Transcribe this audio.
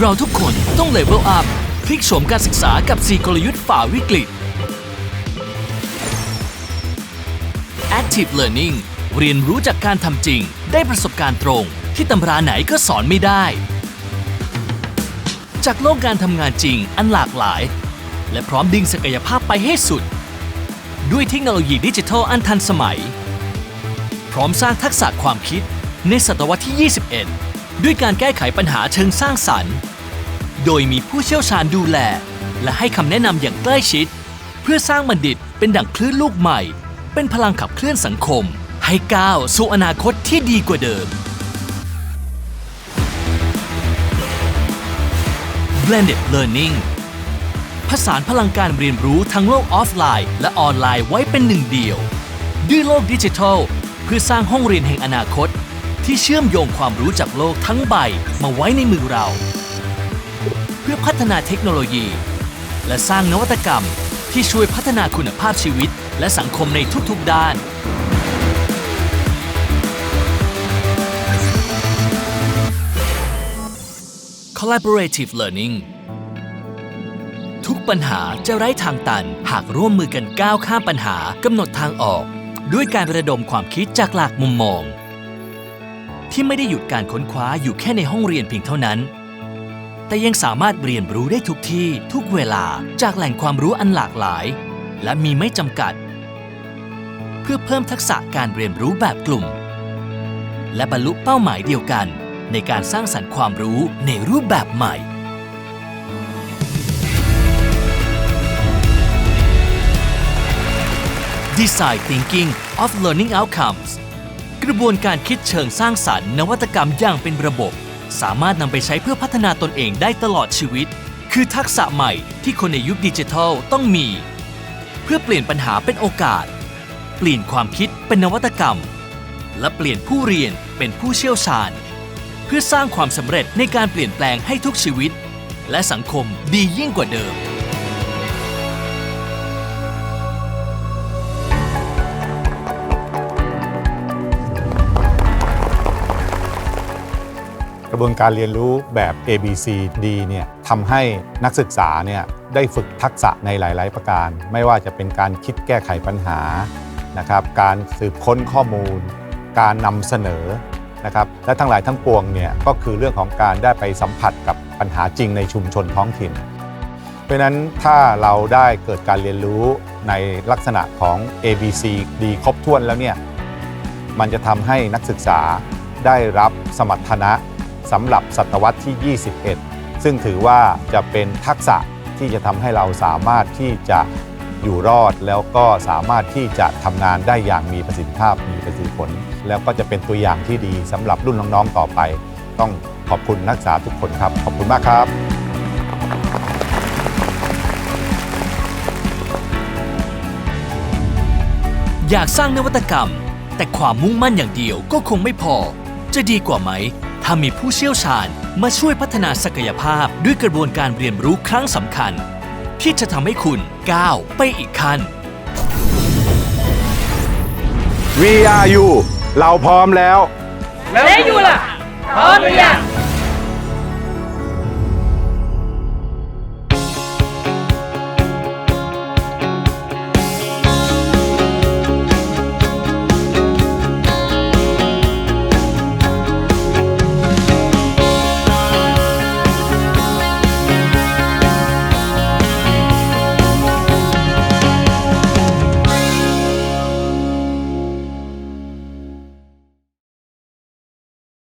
เราทุกคนต้องเลเวลอัพพลิกโฉมการศึกษากับ 4 กลยุทธ์ฝ่าวิกฤต Active Learning เรียนรู้จากการทำจริง ได้ประสบการณ์ตรง ที่ตำราไหนก็สอนไม่ได้ จากโลกการทำงานจริงอันหลากหลาย และพร้อมดึงศักยภาพไปให้สุด ด้วยเทคโนโลยีดิจิทัลอันทันสมัย พร้อมสร้างทักษะความคิดในศตวรรษที่ 21 ด้วยการแก้ไขปัญหาเชิงสร้างสรรค์ โดยมีผู้เชี่ยวชาญดูแล และให้คำแนะนำอย่างใกล้ชิด เพื่อสร้างบัณฑิตเป็นดั่งคลื่นลูกใหม่ เป็นพลังขับเคลื่อนสังคม ให้ก้าวสู่อนาคตที่ดีกว่าเดิม Blended Learning ผสานพลังการเรียนรู้ทั้งโลกออฟไลน์ และออนไลน์ไว้เป็นหนึ่งเดียว ด้วยโลกดิจิทัล เพื่อสร้างห้องเรียนแห่งอนาคต ที่เชื่อมโยงความรู้จากโลกทั้งใบมาไว้ในมือเรา เพื่อพัฒนาเทคโนโลยี และสร้างนวัตกรรมที่ช่วยพัฒนาคุณภาพชีวิต และสังคมในทุกๆด้าน Collaborative Learning ทุกปัญหาจะไร้ทางตัน หากร่วมมือกันก้าวข้ามปัญหากำหนดทางออก ด้วยการระดมความคิดจากหลากมุมมอง ที่ไม่ได้หยุดการค้นคว้าอยู่แค่ในห้องเรียนเพียงเท่านั้น แต่ยังสามารถเรียนรู้ได้ทุกที่ทุกเวลาจากแหล่งความรู้อันหลากหลาย และมีไม่จำกัด เพื่อเพิ่มทักษะการเรียนรู้แบบกลุ่ม และบรรลุเป้าหมายเดียวกัน ในการสร้างสรรค์ความรู้ในรูปแบบใหม่ Design Thinking of Learning Outcomes กระบวนการคิดเชิงสร้างสรรค์นวัตกรรมอย่างเป็นระบบ สามารถนำไปใช้เพื่อพัฒนาตนเองได้ตลอดชีวิต คือทักษะใหม่ที่คนในยุคดิจิทัลต้องมี เพื่อเปลี่ยนปัญหาเป็นโอกาส เปลี่ยนความคิดเป็นนวัตกรรม และเปลี่ยนผู้เรียนเป็นผู้เชี่ยวชาญ เพื่อสร้างความสำเร็จในการเปลี่ยนแปลงให้ทุกชีวิต และสังคมดียิ่งกว่าเดิม ระบวนการเรียนรู้แบบ ABCD เนี่ยทำให้นักศึกษาเนี่ยได้ฝึกทักษะในหลาย ๆ ประการ ไม่ว่าจะเป็นการคิดแก้ไขปัญหานะครับ การสืบค้นข้อมูล การนำเสนอนะครับ และทั้งหลายทั้งปวงเนี่ยก็คือเรื่องของการได้ไปสัมผัสกับปัญหาจริงในชุมชนท้องถิ่น เพราะฉะนั้นถ้าเราได้เกิดการเรียนรู้ในลักษณะของ ABCD ครบถ้วนแล้วเนี่ยมันจะทำให้นักศึกษาได้รับสมรรถนะ สำหรับศตวรรษที่ 21 ซึ่งถือว่าจะเป็นทักษะที่จะทำให้เราสามารถที่จะอยู่รอดแล้วก็สามารถที่จะทำงานได้อย่างมีประสิทธิภาพมีประสิทธิผล แล้วก็จะเป็นตัวอย่างที่ดีสำหรับรุ่นน้องๆต่อไป ต้องขอบคุณนักศึกษาทุกคนครับ ขอบคุณมากครับอยากสร้างนวัตกรรม แต่ความมุ่งมั่นอย่างเดียวก็คงไม่พอ จะดีกว่าไหม ถ้ามีผู้เชี่ยวชาญมาช่วยพัฒนาศักยภาพด้วยกระบวนการเรียนรู้ครั้งสำคัญ ที่จะทำให้คุณก้าวไปอีกขั้น We are you เราพร้อมแล้ว แล้วอยู่ล่ะ พร้อมหรือยัง